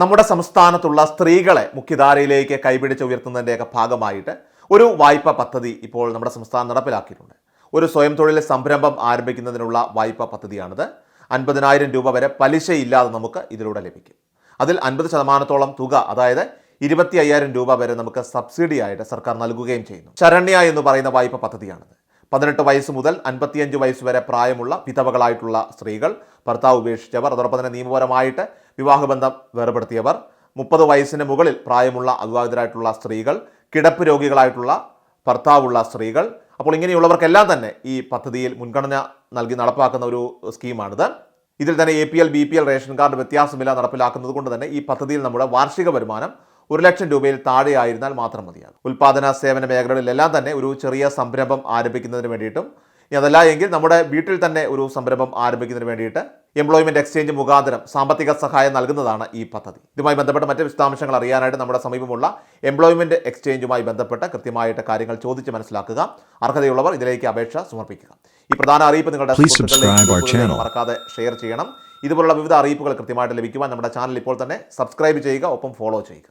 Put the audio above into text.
നമ്മുടെ സംസ്ഥാനത്തുള്ള സ്ത്രീകളെ മുഖ്യധാരയിലേക്ക് കൈപിടിച്ച് ഉയർത്തുന്നതിന്റെയൊക്കെ ഭാഗമായിട്ട് ഒരു വായ്പ പദ്ധതി ഇപ്പോൾ നമ്മുടെ സംസ്ഥാനം നടപ്പിലാക്കിയിട്ടുണ്ട്. ഒരു സ്വയം തൊഴിൽ സംരംഭം ആരംഭിക്കുന്നതിനുള്ള വായ്പ പദ്ധതിയാണിത്. അൻപതിനായിരം രൂപ വരെ പലിശയില്ലാതെ നമുക്ക് ഇതിലൂടെ ലഭിക്കും. അതിൽ അൻപത് ശതമാനത്തോളം തുക അതായത് ഇരുപത്തി അയ്യായിരം രൂപ വരെ നമുക്ക് സബ്സിഡിയായിട്ട് സർക്കാർ നൽകുകയും ചെയ്യുന്നു. ശരണ്യ എന്ന് പറയുന്ന വായ്പ പദ്ധതിയാണിത്. പതിനെട്ട് വയസ്സ് മുതൽ അൻപത്തിയഞ്ച് വയസ്സ് വരെ പ്രായമുള്ള വിധവകളായിട്ടുള്ള സ്ത്രീകൾ ഭർത്താവ് ഉപേക്ഷിച്ചവർ അതോടൊപ്പം തന്നെ നിയമപരമായിട്ട് വിവാഹബന്ധം വേർപെടുത്തിയവർ മുപ്പത് വയസ്സിന് മുകളിൽ പ്രായമുള്ള അവിവാഹിതരായിട്ടുള്ള സ്ത്രീകൾ കിടപ്പ് രോഗികളായിട്ടുള്ള ഭർത്താവുള്ള സ്ത്രീകൾ. അപ്പോൾ ഇങ്ങനെയുള്ളവർക്കെല്ലാം തന്നെ ഈ പദ്ധതിയിൽ മുൻഗണന നൽകി നടപ്പാക്കുന്ന ഒരു സ്കീമാണിത്. ഇതിൽ തന്നെ A P L B P L ration card വ്യത്യാസമില്ല നടപ്പിലാക്കുന്നത് കൊണ്ട് തന്നെ ഈ പദ്ധതിയിൽ നമ്മുടെ വാർഷിക വരുമാനം ഒരു ലക്ഷം രൂപയിൽ താഴെയായിരുന്നാൽ മാത്രം മതിയാകും. ഉൽപ്പാദന സേവന മേഖലകളിലെല്ലാം തന്നെ ഒരു ചെറിയ സംരംഭം ആരംഭിക്കുന്നതിന് വേണ്ടിയിട്ടും അതല്ല എങ്കിൽ നമ്മുടെ വീട്ടിൽ തന്നെ ഒരു സംരംഭം ആരംഭിക്കുന്നതിന് വേണ്ടിയിട്ട് എംപ്ലോയ്മെന്റ് എക്സ്ചേഞ്ച് മുഖാന്തരം സാമ്പത്തിക സഹായം നൽകുന്നതാണ് ഈ പദ്ധതി. ഇതുമായി ബന്ധപ്പെട്ട മറ്റ് വിശദാംശങ്ങൾ അറിയാനായിട്ട് നമ്മുടെ സമീപമുള്ള എംപ്ലോയ്മെന്റ് എക്സ്ചേഞ്ചുമായി ബന്ധപ്പെട്ട് കൃത്യമായിട്ട് കാര്യങ്ങൾ ചോദിച്ച് മനസ്സിലാക്കുക. അർഹതയുള്ളവർ ഇതിലേക്ക് അപേക്ഷ സമർപ്പിക്കുക. ഈ പ്രധാന അറിയിപ്പ് നിങ്ങളുടെ. മറക്കാതെ ഷെയർ ചെയ്യണം. ഇതുപോലുള്ള വിവിധ അറിയിപ്പുകൾ കൃത്യമായിട്ട് ലഭിക്കുവാൻ നമ്മുടെ ചാനൽ ഇപ്പോൾ തന്നെ സബ്സ്ക്രൈബ് ചെയ്യുക ഒപ്പം ഫോളോ ചെയ്യുക.